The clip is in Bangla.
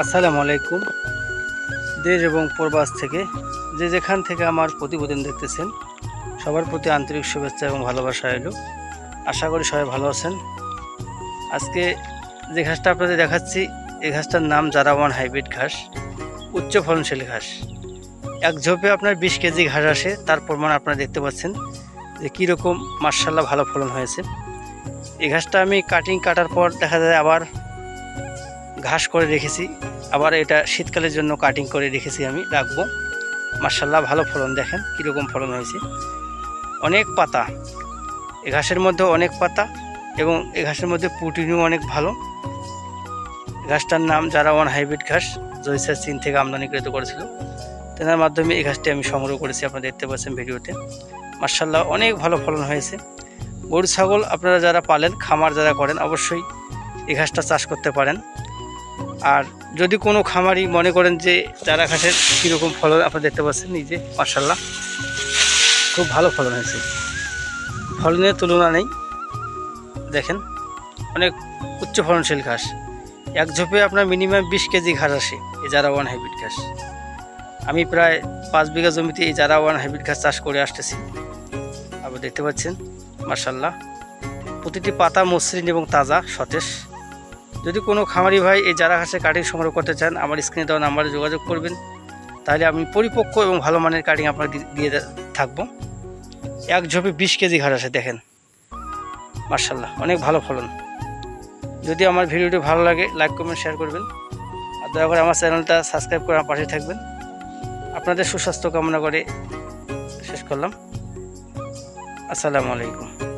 আসসালামু আলাইকুম। দেশ এবং প্রবাস থেকে যে যেখান থেকে আমার প্রতিবেদন দেখতেছেন, সবার প্রতি আন্তরিক শুভেচ্ছা এবং ভালোবাসা এলো আশা করি সবাই ভালো আছেন। আজকে যে ঘাসটা আপনাদের দেখাচ্ছি এই ঘাসটার নাম জারাওয়ান হাইব্রিড ঘাস, উচ্চ ফলনশীল ঘাস। এক ঝোপে আপনার বিশ কেজি ঘাস আসে, তার প্রমাণ আপনারা দেখতে পাচ্ছেন যে কীরকম মার্শাল্লাহ ভালো ফলন হয়েছে। এই ঘাসটা আমি কাটিং কাটার পর দেখা যায় আবার ঘাস করে রেখেছি। আবার এটা শীতকালের জন্য কাটিং করে রেখেছি আমি, রাখব। মার্শাল্লাহ ভালো ফলন দেখেন, কীরকম ফলন হয়েছে। অনেক পাতা, এ ঘাসের মধ্যে অনেক পাতা এবং এ ঘাসের মধ্যে প্রোটিনও অনেক ভালো। ঘাসটার নাম যারা ওয়ান হাইব্রিড ঘাস জয়সার চীন থেকে আমদানিকৃত করেছিল, তেনার মাধ্যমে এই ঘাসটি আমি সংগ্রহ করেছি, আপনারা দেখতে পাচ্ছেন ভিডিওতে। মার্শাল্লাহ অনেক ভালো ফলন হয়েছে। গরু, ছাগল আপনারা যারা পালেন, খামার যারা করেন, অবশ্যই এই ঘাসটা চাষ করতে পারেন। আর যদি কোনো খামারি মনে করেন যে চারা ঘাসের কীরকম ফলন আপনারা দেখতে পাচ্ছেন নিজে মার্শাল্লাহ খুব ভালো ফলন হয়েছে। ফলনের তুলনা নেই। দেখেন, অনেক উচ্চ ফলনশীল ঘাস। এক ঝোপে আপনার মিনিমাম বিশ কেজি ঘাস আসে, এই জারা ওয়ান হাইব্রিড ঘাস। আমি প্রায় পাঁচ বিঘা জমিতে এই জারা ওয়ান হাইব্রিড ঘাস চাষ করে আসতেছি। আবার দেখতে পাচ্ছেন মার্শাল্লাহ প্রতিটি পাতা মসৃণ এবং তাজা, সতেজ। যদি কোনো খামারি ভাই এই জারা ঘাসের কাটিং সংগ্রহ করতে চান, আমার স্ক্রিনে দেওয়া নাম্বারে যোগাযোগ করবেন। তাহলে আমি পরিপক্ক এবং ভালো মানের কাটিং আপনাকে দিয়ে থাকব। এক ঝোপে বিশ কেজি ঘাস আছে, দেখেন। মার্শাল্লাহ অনেক ভালো ফলন। যদি আমার ভিডিওটি ভালো লাগে, লাইক, কমেন্ট, শেয়ার করবেন। আর দয়া করে আমার চ্যানেলটা সাবস্ক্রাইব করে আমার পাশে থাকবেন। আপনাদের সুস্বাস্থ্য কামনা করে শেষ করলাম। আসসালামু আলাইকুম।